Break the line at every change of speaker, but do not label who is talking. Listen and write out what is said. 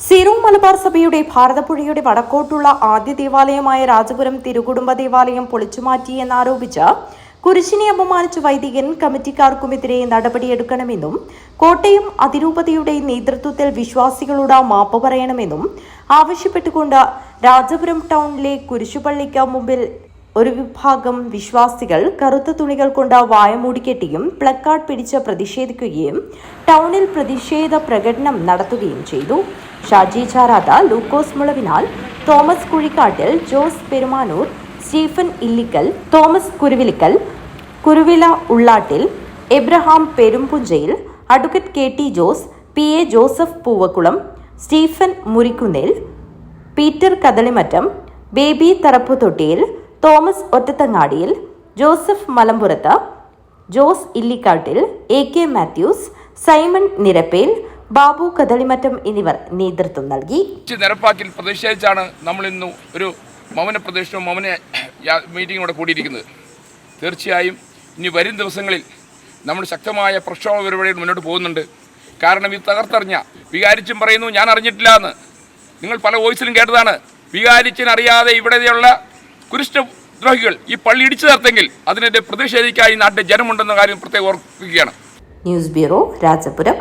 Zero Malabar സഭയുടെ ഭാരതപ്പുഴയുടെ വടക്കോട്ടുള്ള ആദ്യ ദേവാലയമായ രാജപുരം തിരുകുടുംബ ദേവാലയം പൊളിച്ചുമാറ്റിയെന്നാരോപിച്ച് കുരിശിനെ അപമാനിച്ച വൈദികൻ കമ്മിറ്റിക്കാർക്കുമെതിരെ നടപടിയെടുക്കണമെന്നും കോട്ടയം അതിരൂപതയുടെ നേതൃത്വത്തിൽ വിശ്വാസികളോട് മാപ്പ് പറയണമെന്നും ആവശ്യപ്പെട്ടുകൊണ്ട് രാജപുരം ടൗണിലെ കുരിശുപള്ളിക്ക് മുമ്പിൽ ഒരു വിഭാഗം വിശ്വാസികൾ കറുത്ത തുണികൾ കൊണ്ട് വായ മൂടിക്കെട്ടിയും പ്ലക്കാർഡ് പിടിച്ച് പ്രതിഷേധിക്കുകയും ടൗണിൽ പ്രതിഷേധ പ്രകടനം നടത്തുകയും ചെയ്തു. Shaji Charath Lukose Mulavinal Thomas Kuzhikkattil Jose Perumanoor Stephen Illickal Thomas Kuruvilikkal Kuruvila Ullattil Abraham Perumpunchayil advocate K T Jose P A Joseph Poovakulam Stephen Murikkunnel Peter Kadalimattom Baby Tharapputhottiyil Thomas Ottathangadiyil Joseph Malampurath Jose Illikkattil A K Mathews Simon Nirappel Babu Kadalimattom എന്നിവർ നേതൃത്വം നൽകി.
നിരപ്പാക്കിൽ പ്രതിഷേധിച്ചാണ് നമ്മൾ ഇന്ന് ഒരു മൗന പ്രദേശവും മൗന മീറ്റിംഗോടെ കൂടിയിരിക്കുന്നത്. തീർച്ചയായും ഇനി വരും ദിവസങ്ങളിൽ നമ്മൾ ശക്തമായ പ്രക്ഷോഭ പരിപാടികൾ മുന്നോട്ട് പോകുന്നുണ്ട്. കാരണം ഈ തകർത്തറിഞ്ഞ വികാരിച്ചും പറയുന്നു ഞാൻ അറിഞ്ഞിട്ടില്ല എന്ന് നിങ്ങൾ പല വോയിസിലും കേട്ടതാണ്. വികാരിച്ചിന് അറിയാതെ കുരിഷ്ടദ്രോഹികൾ ഈ പള്ളി ഇടിച്ചു തർത്തെങ്കിൽ അതിനെതിരെ പ്രതിഷേധിക്കാൻ ഈ നാട്ടിലെ ജനമുണ്ടെന്ന കാര്യം പ്രത്യേകം ഓർപ്പിക്കുകയാണ്
ന്യൂസ് ബ്യൂറോ രാജപുരം.